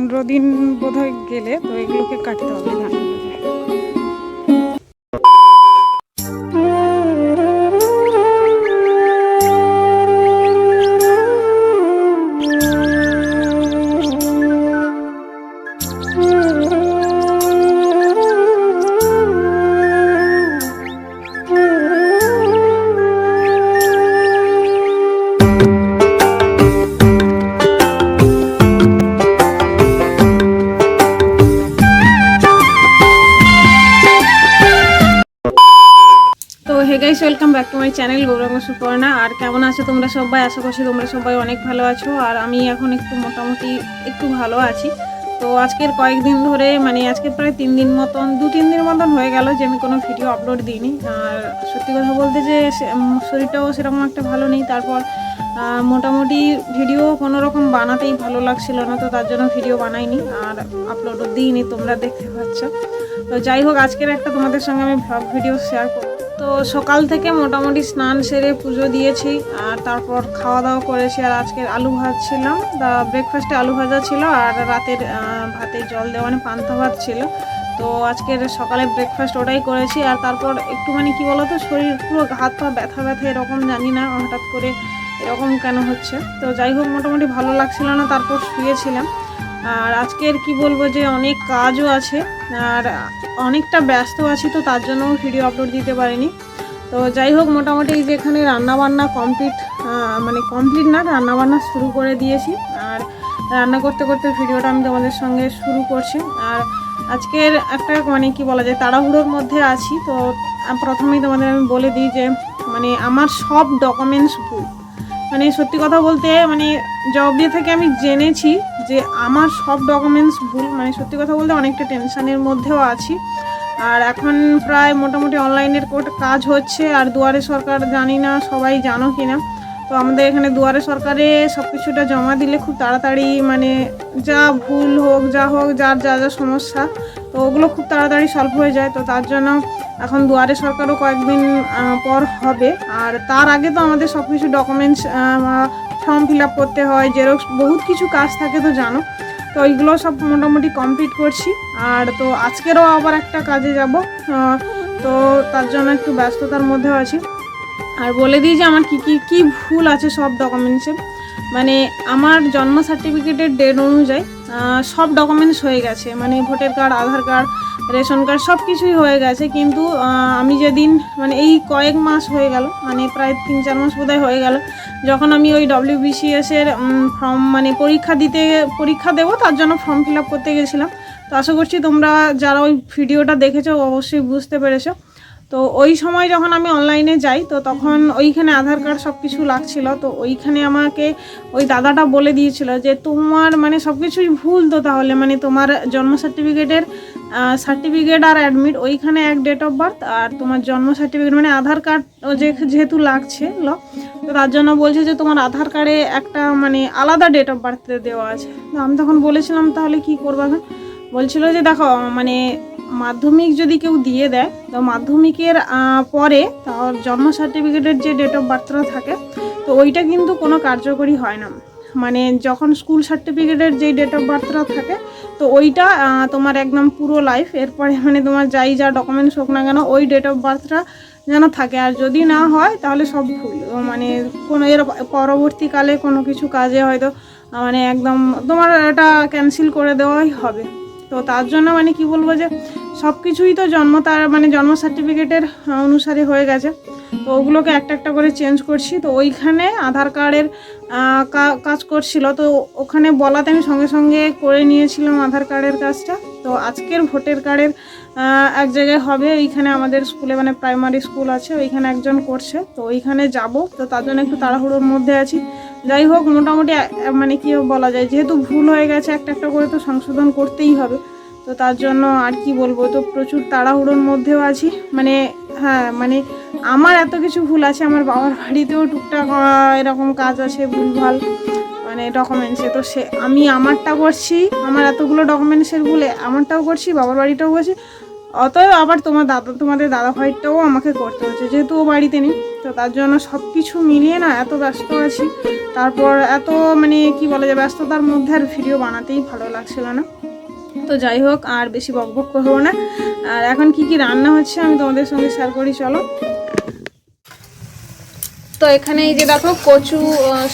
পনেরো দিন বোধ হয় গেলে তো এগুলোকে কাটতে হবে ধানগুলোকে hey guys, welcome back to my channel Gauranga Suparna. আর কেমন আছো তোমরা সবাই? আশা করছি তোমরা সবাই অনেক ভালো আছো। আর আমি এখন একটু মোটামুটি একটু ভালো আছি। তো আজকের কয়েকদিন ধরে মানে আজকে প্রায় তিন দিন মতন, দু, তিন দিন মতন হয়ে গেল যে আমি কোনো ভিডিও আপলোড দিইনি। আর সত্যি কথা বলতে যে শরীরটাও সেরকম একটা ভালো নেই। তারপর মোটামুটি ভিডিও কোনো রকম বানাতেই ভালো লাগছিল না, তো তার জন্য ভিডিও বানাইনি আর আপলোডও দিইনি, তোমরা দেখতে পাচ্ছ। তো যাই হোক, আজকের একটা তোমাদের সঙ্গে আমি ভিডিও শেয়ার করব। তো সকাল থেকে মোটামুটি স্নান সেরে পুজো দিয়েছি, আর তারপর খাওয়া দাওয়া করেছি আর আজকে আলু ভাত ছিলাম তা ব্রেকফাস্টে আলু ভাজা ছিল, আর রাতের ভাতে জল দেওয়া মানে পান্তা ভাত ছিল। তো আজকের সকালে ব্রেকফাস্ট ওটাই করেছি, আর তারপর একটু মানে কি বলতো, শরীর পুরো হাত পা ব্যথা ব্যথা এরকম জানি না, হঠাৎ করে এরকম কেন হচ্ছে। তো যাই হোক, মোটামুটি ভালো লাগছিল না, তারপর শুয়েছিলাম। আর আজকের কি বলব যে অনেক কাজও আছে, আর অনেকটা ব্যস্ত আছি তো তার জন্য ভিডিও আপলোড দিতে পারিনি। তো যাই হোক, মোটামুটি এই যে এখানে রান্নাবান্না কমপ্লিট মানে কমপ্লিট না, রান্নাবান্না শুরু করে দিয়েছি। আর রান্না করতে করতে ভিডিওটা আমি তোমাদের সঙ্গে শুরু করছি। আর আজকের একটা মানে কি বলা যায়, তাড়াহুড়োর মধ্যে আছি। তো প্রথমেই তোমাদের আমি বলে দিই যে মানে আমার সব ডকুমেন্টস ভুল মানে সত্যি কথা বলতে মানে জব দিয়ে থেকে আমি জেনেছি যে আমার সব ডকুমেন্টস ভুল মানে সত্যি কথা বলতে অনেকটা টেনশনের মধ্যেও আছি। আর এখন প্রায় মোটামুটি অনলাইনের কাজ হচ্ছে, আর দুয়ারে সরকার জানি না সবাই জানো কি না তো আমাদের এখানে দুয়ারে সরকারে সব কিছুটা জমা দিলে খুব তাড়াতাড়ি মানে যা ভুল হোক, যা হোক, যার যা যা সমস্যা, তো ওগুলো খুব তাড়াতাড়ি সলভ হয়ে যায়। তো তার জন্য এখন দুয়ারে সরকারও কয়েকদিন পর হবে। আর তার আগে তো আমাদের সব কিছু ডকুমেন্টস ফর্ম ফিল আপ করতে হয় জেরক্স বহুত কিছু কাজ থাকে তো জানো। তো ওইগুলো সব মোটামুটি কমপ্লিট করছি। আর তো আজকেরও আবার একটা কাজে যাব তো তার জন্য একটু ব্যস্ততার মধ্যেও আছি। আর বলে দিই যে আমার কী কী কী ভুল আছে সব ডকুমেন্টসে মানে আমার জন্ম সার্টিফিকেটের ডেট অনুযায়ী সব ডকুমেন্টস হয়ে গেছে। মানে voter card Aadhaar card ration card সব কিছুই হয়ে গেছে, কিন্তু আমি যেদিন মানে এই কয়েক মাস হয়ে গেল মানে প্রায় তিন চার মাস বোধহয় হয়ে গেল, যখন আমি ওই ডব্লিউবিসিএস এর ফর্ম মানে পরীক্ষা দিতে, পরীক্ষা দেবো, তার জন্য ফর্ম ফিল আপ করতে গেছিলাম। তো আশা করছি তোমরা যারা ওই ভিডিওটা দেখেছ, অবশ্যই বুঝতে পেরেছ। তো ওই সময় যখন আমি অনলাইনে যাই, তো তখন ওইখানে আধার কার্ড সব কিছু লাগছিল, তো ওইখানে আমাকে ওই দাদাটা বলে দিয়েছিল যে, তোমার মানে সব কিছুই ভুল তো তাহলে মানে তোমার জন্ম সার্টিফিকেটের সার্টিফিকেট আর অ্যাডমিট ওইখানে এক ডেট অফ বার্থ আর তোমার জন্ম সার্টিফিকেট মানে আধার কার্ড যেহেতু লাগছে, ল, তো তার জন্য বলছে যে তোমার আধার কার্ডে একটা মানে আলাদা ডেট অফ বার্থ দেওয়া আছে। তো আমি তখন বলেছিলাম, তাহলে কি করব এখন? বলছিল যে, দেখো মানে মাধ্যমিক যদি কেউ দিয়ে দেয়, তো মাধ্যমিকের পরে তার জন্ম সার্টিফিকেটের যে ডেট অফ বার্থটা থাকে, তো ওইটা কিন্তু কোনো কার্যকরী হয় না। মানে যখন স্কুল সার্টিফিকেটের যে ডেট অফ বার্থটা থাকে তো ওইটা তোমার একদম পুরো লাইফ এরপরে মানে তোমার যাই যা ডকুমেন্টস হোক না কেন, ওই ডেট অফ বার্থটা যেন থাকে। আর যদি না হয়, তাহলে সব ভুল। মানে কোনো এর পরবর্তীকালে কোনো কিছু কাজে হয়তো মানে একদম তোমার এটা ক্যান্সেল করে দেওয়াই হবে। তো তার জন্য মানে কি বলব যে সব কিছুই তো জন্ম তার মানে জন্ম সার্টিফিকেটের অনুসারে হয়ে গেছে। তো ওগুলোকে একটা একটা করে চেঞ্জ করছি। তো ওইখানে আধার কার্ডের কাজ করছিল। তো ওখানে বলাতে আমি সঙ্গে সঙ্গে করে নিয়েছিলাম আধার কার্ডের কাজটা। তো আজকের ভোটের কার্ডের এক জায়গায় হবে। ওইখানে আমাদের স্কুলে মানে প্রাইমারি স্কুল আছে। ওইখানে একজন করছে। তো ওইখানে যাব। তো তার জন্য একটু তাড়াহুড়োর মধ্যে আছি। যাই হোক, মোটামুটি মানে কি বলা যায়, যেহেতু ভুল হয়ে গেছে, একটা একটা করে তো সংশোধন করতেই হবে। তো তার জন্য আর কি বলব, তো প্রচুর তাড়াহুড়োর মধ্যেও আছি। মানে হ্যাঁ মানে আমার এত কিছু ভুল আছে, আমার বাবার বাড়িতেও টুকটাক এরকম কাজ আছে, ভুলভাল মানে ডকুমেন্টসে তো সে, আমি আমারটা করছি, আমার এতগুলো ডকুমেন্টসের ভুলে আমারটাও করছি, বাবার বাড়িটাও করছি। অতএব আবার তোমার দাদা, তোমাদের দাদা ভাইটাও আমাকে করতে হচ্ছে, যেহেতু ও বাড়িতে নেই, তো তার জন্য সব কিছু মিলিয়ে না এত ব্যস্ত আছি। তারপর এত মানে কি বলা যায়, ব্যস্ততার মধ্যে আর ভিডিও বানাতেই ভালো লাগছিল না। তো যাই হোক, আর বেশি বক বক করব না। আর এখন কি কি রান্না হচ্ছে আমি তোমাদের সঙ্গে শেয়ার করি, চলো। তো এখানে এই যে দেখো, কচু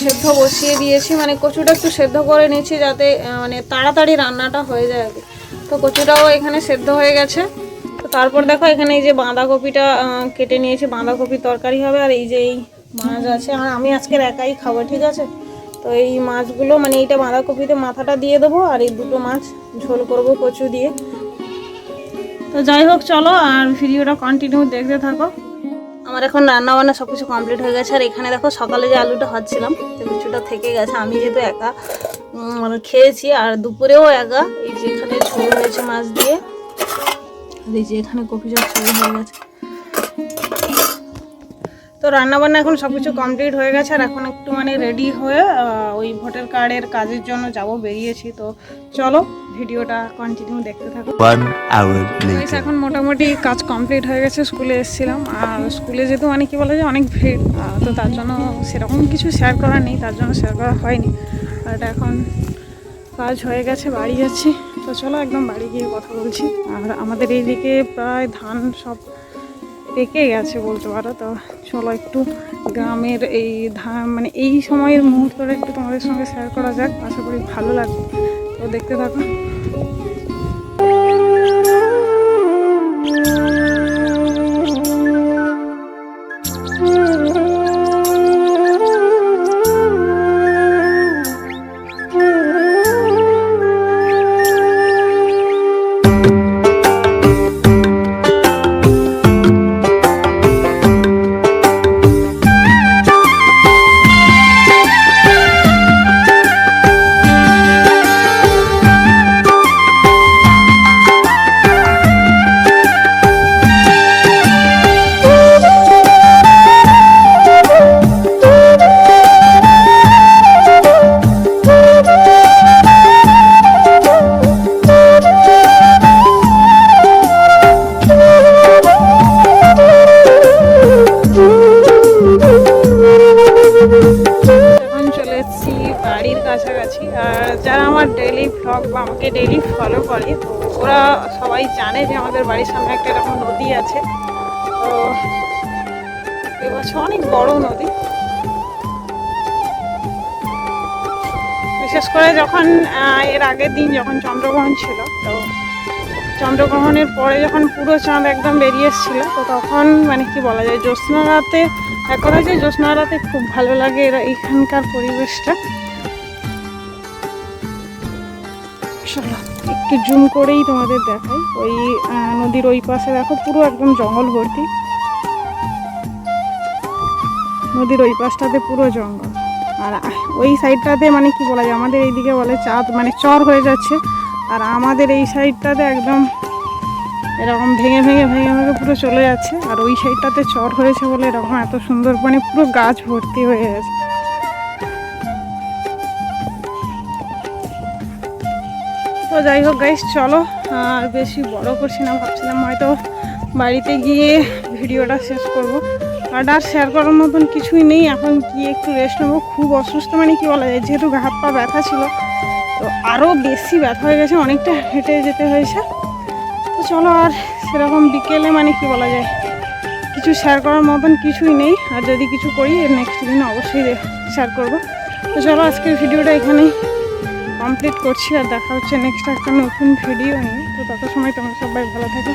সেদ্ধ বসিয়ে দিয়েছি। মানে কচুটা একটু সেদ্ধ করে নিয়েছি যাতে মানে তাড়াতাড়ি রান্নাটা হয়ে যায় আর তো কচুটাও এখানে সেদ্ধ হয়ে গেছে। তো তারপর দেখো, এখানে এই যে বাঁধাকপিটা কেটে নিয়েছি। বাঁধাকপির তরকারি হবে, আর এই যে এই মাছ আছে। আর আমি আজকের একাই খাব, ঠিক আছে? তো এই মাছগুলো মানে এইটা বাঁধাকপিতে মাথাটা দিয়ে দেবো আর এই দুটো মাছ ঝোল করব কচু দিয়ে। তো যাই হোক, চলো আর ভিডিওটা কন্টিনিউ দেখতে থাকো। আমার এখন রান্না বান্না সব কিছু কমপ্লিট হয়ে গেছে। আর এখানে দেখো সকালে যে আলুটা ভাজছিলাম, তো কিছুটা থেকে গেছে। আমি যেহেতু একা মানে খেয়েছি, আর দুপুরেও একা, এই যে এখানে ঝোল হয়েছে মাছ দিয়ে। আর এই যে এখানে কপি চাপ ঝোল হয়ে গেছে। তো রান্না বান্না এখন সব কিছু কমপ্লিট হয়ে গেছে আর এখন একটু মানে রেডি হয়ে ওই ভোটার কার্ডের কাজের জন্য যাব বেরিয়েছি। তো চলো ভিডিওটা কন্টিনিউ দেখতে থাকো. এখন মোটামুটি কাজ কমপ্লিট হয়ে গেছে স্কুলে এসেছিলাম। আর স্কুলে যেহেতু মানে কি বলে যে অনেক ভিড় তো তার জন্য সেরকম কিছু শেয়ার করা নেই তার জন্য শেয়ার করা হয়নি। বাট এখন কাজ হয়ে গেছে বাড়ি যাচ্ছি। তো চলো একদম বাড়ি গিয়ে কথা বলছি। আর আমাদের এইদিকে প্রায় ধান সব পেকে গেছে বলতে পারো তো। চলো একটু গ্রামের এই ধান মানে এই সময়ের মুহূর্তটা একটু তোমাদের সঙ্গে শেয়ার করা যাক। আশা করি ভালো লাগবে। তো দেখতে থাকো। আমাদের বাড়ির সামনে একটা এরকম নদী আছে। তো এবছর অনেক বড় নদী। বিশেষ করে যখন এর আগের দিন যখন চন্দ্রগ্রহণ ছিল, তো চন্দ্রগ্রহণের পরে যখন পুরো চাঁদ একদম বেরিয়ে এসেছিল, তো তখন মানে কি বলা যায় জ্যোৎস্না রাতে এক যে জ্যোৎস্না রাতে খুব ভালো লাগে এরা এখানকার পরিবেশটা। একটু জুম করেই তোমাদের দেখাই। ওই নদীর ওই পাশে দেখো, পুরো একদম জঙ্গল ভর্তি নদীর ওই পাশটাতে পুরো জঙ্গল। আর ওই সাইডটাতে মানে কি বলা যায়, আমাদের এইদিকে বলে চাঁদ মানে চর হয়ে যাচ্ছে। আর আমাদের এই সাইডটাতে একদম এরকম ভেঙে ভেঙে ভেঙে ভেঙে পুরো চলে যাচ্ছে। আর ওই সাইডটাতে চর হয়েছে বলে এরকম এত সুন্দর মানে পুরো গাছ ভর্তি হয়ে গেছে। তো যাই হোক গাইস চলো। আর বেশি বড় করছি না, ভাবছিলাম হয়তো বাড়িতে গিয়ে ভিডিওটা শেষ করব। আর আর শেয়ার করার মতন কিছুই নেই, এখন গিয়ে একটু রেস্ট নেব। খুব অসুস্থ মানে কি বলা যায়, যেহেতু হাত পা ব্যথা ছিল, তো আরও বেশি ব্যথা হয়ে গেছে, অনেকটা হেঁটে যেতে হয়েছে। তো চলো আর সেরকম বিকেলে মানে কি বলা যায়, কিছু শেয়ার করার মতন কিছুই নেই। আর যদি কিছু করি নেক্সট দিন অবশ্যই শেয়ার করব। তো চলো আজকের ভিডিওটা এখানেই। কমপ্লিট করছি আর দেখা হচ্ছে নেক্সট একটা নতুন ভিডিও নিয়ে। তো তত সময় তোমরা সবাই ভালো থাকো।